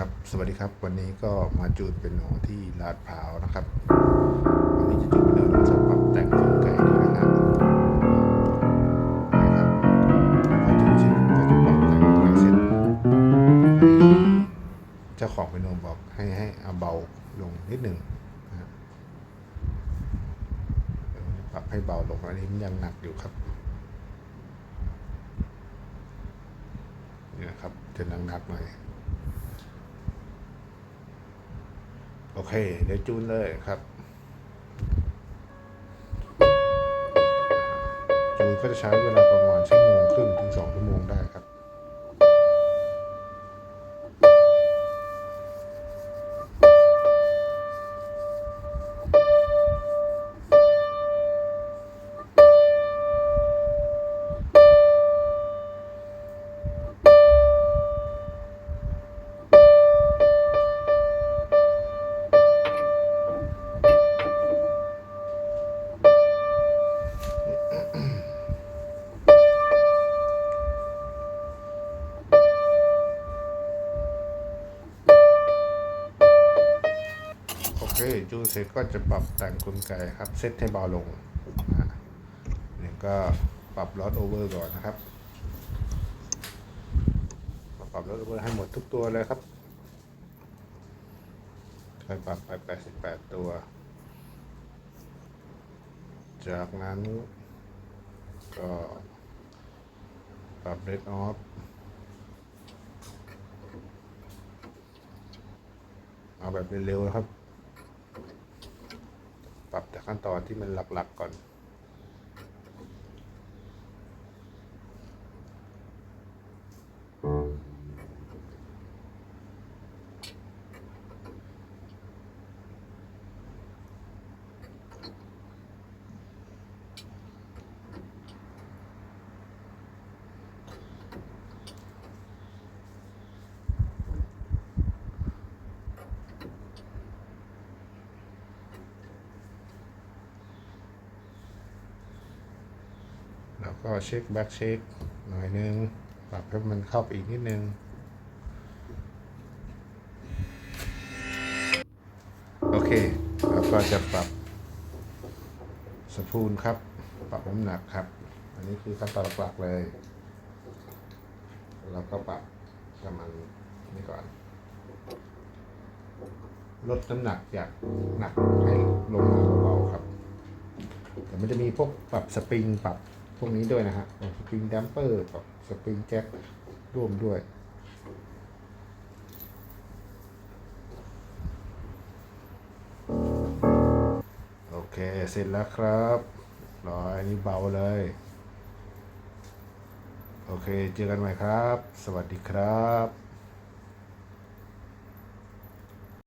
ครับ สวัสดีครับ วันนี้ก็มาจูนเป็นโหนที่ลาดพร้าวนะครับ วันนี้จะจูนเป็นโหนแล้วจะปรับแต่งเครื่องไก่ด้วยนะครับนะครับพอจูนเสร็จก็จะปรับแต่งเครื่องเสร็จเจ้าของเป็นโหนบอกให้ให้เอาเบาลงนิดหนึ่งนะปรับให้เบาลงอันนี้มันยังหนักอยู่ครับนี่นะครับจะหนักๆหน่อย โอเค เดี๋ยวจูนเลยครับ จูนก็จะใช้เวลาประมาณชั่วโมงครึ่งถึงสองชั่วโมงได้ ครับโอเคจูนเสร็จก็จะปรับแต่งกลไกครับ เซตให้เบาลงนะนี่ก็ปรับลอดโอเวอร์ก่อนนะครับ ปรับลอดโอเวอร์ให้หมดทุกตัวเลยครับค่อยปรับไป 88 ตัว จากนั้นก็ปรับเรดออฟเอาแบบเร็วๆนะครับ ปรับแต่ขั้นตอนที่มันหลักๆก่อน แล้วก็เช็คแบ็กเช็คหน่อยนึงปรับให้มันเข้าไปอีกนิดนึงโอเคแล้วก็จะปรับสปูลครับ ปรับน้ำหนักครับ อันนี้คือขั้นตอนหลักเลย แล้วก็ปรับประมาณนี้ก่อน ลดน้ำหนักจากหนักให้ลงมาเบาๆครับ แต่มันจะมีพวกปรับสปริงปรับ พวกนี้ด้วยนะฮะสปริงดัมเปอร์กับสปริงแจ็คร่วมด้วย โอเค เสร็จแล้วครับร้อยอันนี้เบาเลย โอเค เจอกันใหม่ครับ สวัสดีครับ